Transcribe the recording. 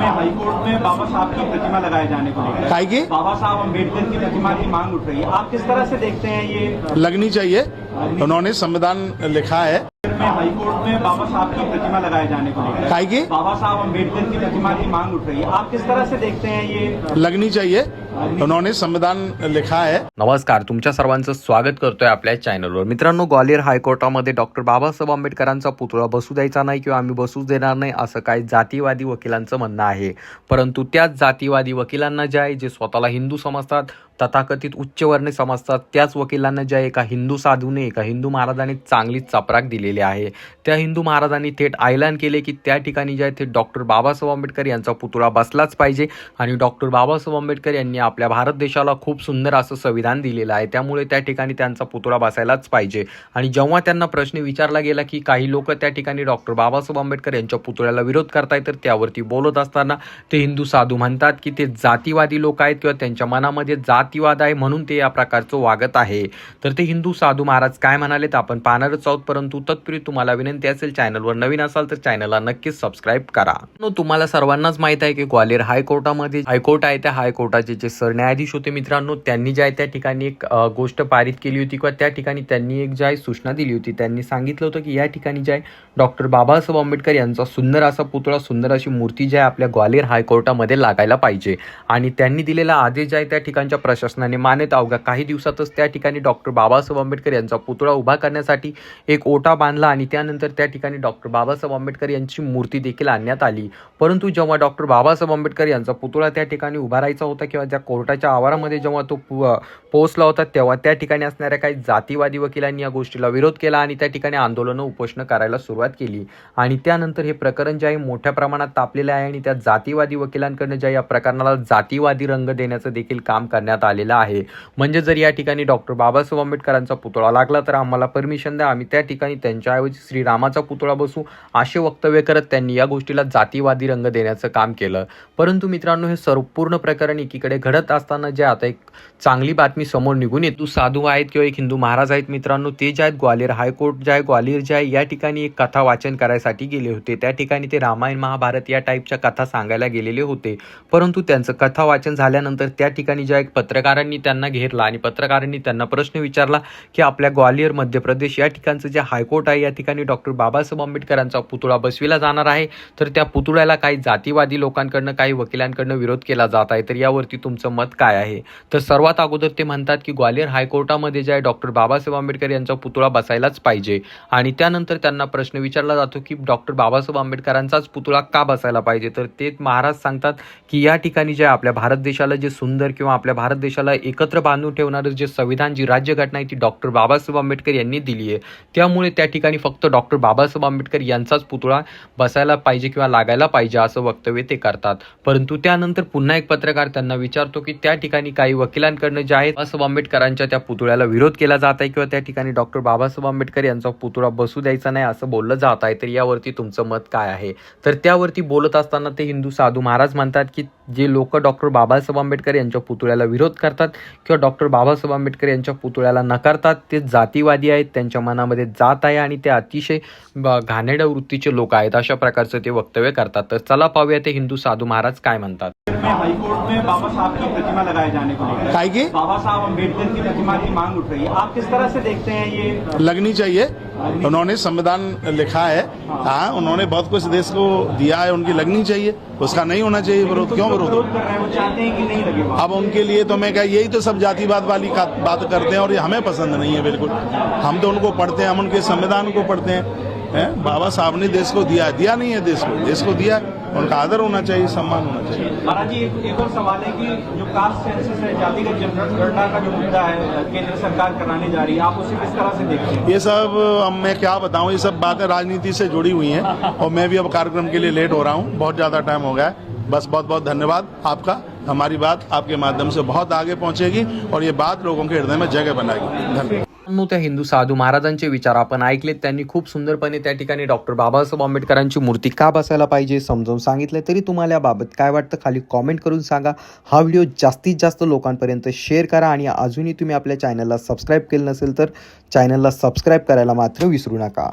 में हाईकोर्ट में बाबा साहब की प्रतिमा लगाए जाने को लेकर। की? बाबा साहब अंबेडकर की प्रतिमा की मांग उठ रही है। आप किस तरह से देखते हैं ये? लगनी चाहिए। उन्होंने संविधान लिखा है। में हाईकोर्ट में बाबा साहब की प्रतिमा लगाए जाने को लेकर। बाबा साहब अंबेडकर की प्रतिमा की मांग उठ रही है। आप किस तरह से देखते हैं ये? लगनी चाहिए। उन्होंने संविधान लिखा है। नमस्कार तुमच्या सर्वांचं स्वागत करतोय आपल्या चॅनलवर. मित्रांनो ग्वालियर हायकोर्टामध्ये डॉक्टर बाबासाहेब आंबेडकरांचा पुतळा बसू द्यायचा नाही किंवा आम्ही बसूच देणार नाही असं काही जातीवादी वकिलांचं म्हणणं आहे. परंतु त्याच जातीवादी वकिलांना जे आहे जे स्वतःला हिंदू समजतात तथाकथित उच्चवर्ण समजतात. त्याच वकिलांना ज्या एका हिंदू साधूने एका हिंदू महाराजांनी चांगलीच चपराक दिलेली आहे त्या हिंदू महाराजांनी थेट आयलान केले की त्या ठिकाणी जे आहे ते डॉक्टर बाबासाहेब आंबेडकर यांचा पुतळा बसलाच पाहिजे आणि डॉक्टर बाबासाहेब आंबेडकर यांनी आपल्या भारत देशाला खूप सुंदर असं संविधान दिलेलं आहे. त्यामुळे त्या ठिकाणी त्यांचा पुतळा बसायलाच पाहिजे. आणि जेव्हा त्यांना प्रश्न विचारला गेला की काही लोक त्या ठिकाणी डॉक्टर बाबासाहेब आंबेडकर यांच्या पुतळ्याला विरोध करतायत तर त्यावरती बोलत असताना ते हिंदू साधू म्हणतात की ते जातीवादी लोक आहेत किंवा त्यांच्या मनामध्ये जात जातीवाद आहे म्हणून ते या प्रकारचं वागत आहे. तर ते हिंदू साधू महाराज काय म्हणाले तर आपण पाहणारच आहोत परंतु तत्पूर्वी तुम्हाला विनंती असेल चॅनलवर नवीन असाल तर चॅनलला नक्कीच सबस्क्राईब करा. नो, तुम्हाला सर्वांनाच माहीत आहे की ग्वालियर हायकोर्टामध्ये हायकोर्ट आहे त्या हायकोर्टाचे जे सरन्यायाधीश होते मित्रांनो त्यांनी ज्या आहे त्या ठिकाणी एक गोष्ट पारित केली होती किंवा त्या ठिकाणी त्यांनी एक ज्या सूचना दिली होती त्यांनी सांगितलं होतं की या ठिकाणी जे आहे डॉक्टर बाबासाहेब आंबेडकर यांचा सुंदर असा पुतळा सुंदर अशी मूर्ती जी आहे आपल्या ग्वालियर हायकोर्टामध्ये लागायला पाहिजे. आणि त्यांनी दिलेला आदेश जे आहे त्या ठिकाणच्या प्रश्न प्रशासनाने मान्यता अवघ्या काही दिवसातच त्या ठिकाणी डॉक्टर बाबासाहेब आंबेडकर यांचा पुतळा उभा करण्यासाठी एक ओटा बांधला आणि त्यानंतर त्या ठिकाणी डॉक्टर बाबासाहेब आंबेडकर यांची मूर्ती देखील आणण्यात आली. परंतु जेव्हा डॉक्टर बाबासाहेब आंबेडकर यांचा पुतळा त्या ठिकाणी उभा राहायचा होता किंवा ज्या कोर्टाच्या आवारामध्ये जेव्हा तो पोहोचला होता तेव्हा त्या ठिकाणी असणाऱ्या काही जातीवादी वकिलांनी या गोष्टीला विरोध केला आणि त्या ठिकाणी आंदोलनं उपोषणं करायला सुरुवात केली. आणि त्यानंतर हे प्रकरण जे आहे मोठ्या प्रमाणात तापलेलं आहे आणि त्या जातीवादी वकिलांकडनं ज्या या प्रकरणाला जातीवादी रंग देण्याचं देखील काम करण्यात आलेला आहे. म्हणजे जर या ठिकाणी डॉक्टर बाबासाहेब आंबेडकरांचा पुतळा लागला तर आम्हाला परमिशन द्या. आम्ही त्या ठिकाणी त्यांच्याऐवजी श्रीरामाचा पुतळा बसू असे वक्तव्य करत त्यांनी या गोष्टीला जातीवादी रंग देण्याचं काम केलं. परंतु मित्रांनो हे संपूर्ण प्रकरण एकीकडे घडत असताना जे आता एक चांगली बातमी समोर निघून येतो. साधू आहेत किंवा एक हिंदू महाराज आहेत मित्रांनो ते जे आहेत ग्वालियर हायकोर्ट जे आहे ग्वालियर जे आहे या ठिकाणी एक कथा वाचन करायसाठी गेले होते. त्या ठिकाणी ते रामायण महाभारत या टाईपच्या कथा सांगायला गेलेले होते. परंतु त्यांचं कथा वाचन झाल्यानंतर त्या ठिकाणी ज्या एक पत्रकारांनी त्यांना घेरला आणि पत्रकारांनी त्यांना प्रश्न विचारला की आपल्या ग्वालियर मध्य प्रदेश या ठिकाणचं जे हायकोर्ट आहे या ठिकाणी डॉक्टर बाबासाहेब आंबेडकरांचा पुतळा बसविला जाणार आहे. तर त्या पुतळ्याला काही जातीवादी लोकांकडनं काही वकिलांकडनं विरोध केला जात आहे. तर यावरती तुमचं मत काय आहे? तर सर्वात अगोदर ते म्हणतात की ग्वालियर हायकोर्टामध्ये जे आहे डॉक्टर बाबासाहेब आंबेडकर यांचा पुतळा बसायलाच पाहिजे. आणि त्यानंतर त्यांना प्रश्न विचारला जातो की डॉक्टर बाबासाहेब आंबेडकरांचाच पुतळा का बसायला पाहिजे? तर ते महाराज सांगतात की या ठिकाणी जे आपल्या भारत देशाला जे सुंदर किंवा आपल्या भारत देशाला एकत्र बांधून ठेवणारं जे संविधान जी राज्यघटना आहे ती डॉक्टर बाबासाहेब आंबेडकर यांनी दिली आहे. त्यामुळे त्या ठिकाणी फक्त डॉक्टर बाबासाहेब आंबेडकर यांचाच पुतळा बसायला पाहिजे किंवा लागायला पाहिजे असं वक्तव्य ते करतात. परंतु त्यानंतर पुन्हा एक पत्रकार त्यांना विचारतो की त्या ठिकाणी काही वकिलांकडनं जे आहेत बाबासाहेब आंबेडकरांच्या त्या पुतळ्याला विरोध केला जात आहे किंवा त्या ठिकाणी डॉक्टर बाबासाहेब आंबेडकर यांचा पुतळा बसू द्यायचा नाही असं बोललं जात आहे. तर यावरती तुमचं मत काय आहे? तर त्यावरती बोलत असताना ते हिंदू साधू महाराज म्हणतात की जे लोक डॉक्टर बाबासाहेब आंबेडकर यांच्या पुतळ्याला विरोध करतात किंवा डॉक्टर बाबासाहेब आंबेडकर यांच्या पुतळ्याला नकारतात ते जातीवादी आहेत त्यांच्या मनामध्ये जात आहे आणि ते अतिशय घाणेरड्या वृत्तीचे लोक आहेत अशा प्रकारचं ते वक्तव्य करतात. तर चला पाहूया ते हिंदू साधू महाराज काय म्हणतात. हाईकोर्ट में बाबा साहब की प्रतिमा लगाए जाने को लेकर काय की? बाबा साहब अम्बेडकर की प्रतिमा की मांग उठ रही है आप किस तरह से देखते हैं ये? लगनी चाहिए। उन्होंने संविधान लिखा है। हाँ उन्होंने बहुत कुछ देश को दिया है, उनकी लगनी चाहिए। उसका नहीं होना चाहिए विरोध। क्यों विरोध। अब उनके लिए तो मैं क्या यही तो सब जातिवाद वाली बात करते हैं और ये हमें पसंद नहीं है बिल्कुल। हम तो उनको पढ़ते हैं, हम उनके संविधान को पढ़ते हैं? बाबा साहब ने देश को दिया दिया नहीं है देश को। देश को दिया है। उनका आदर होना चाहिए सम्मान होना चाहिए। महाराज जी एक, एक और सवाल है कि जो कास्ट सेंसस है जातिगत जनगणना का जो मुद्दा है केंद्र सरकार कराने जा रही है आप उसे किस तरह से देखते हैं? ये सब अब मैं क्या बताऊँ ये सब बातें राजनीति से जुड़ी हुई हैं और मैं भी अब कार्यक्रम के लिए लेट हो रहा हूँ बहुत ज़्यादा टाइम हो गया है। बस बहुत बहुत धन्यवाद आपका। हमारी बात आपके माध्यम से बहुत आगे पहुंचेगी और ये बात लोगों के हृदय में जगह बनाएगी। धन्यवाद। त्या हिंदू साधू महाराजांचे विचार आपण ऐकलेत त्यांनी खूप सुंदरपणे त्या ठिकाणी डॉक्टर बाबासाहेब आंबेडकरांची मूर्ती का बसायला पाहिजे समजावून सांगितलं तरी तुम्हाला याबाबत काय वाटतं खाली कॉमेंट करून सांगा. हा व्हिडिओ जास्तीत जास्त लोकांपर्यंत शेअर करा आणि अजूनही तुम्ही आपल्या चॅनलला सबस्क्राईब केलं नसेल तर चॅनलला सबस्क्राईब करायला मात्र विसरू नका.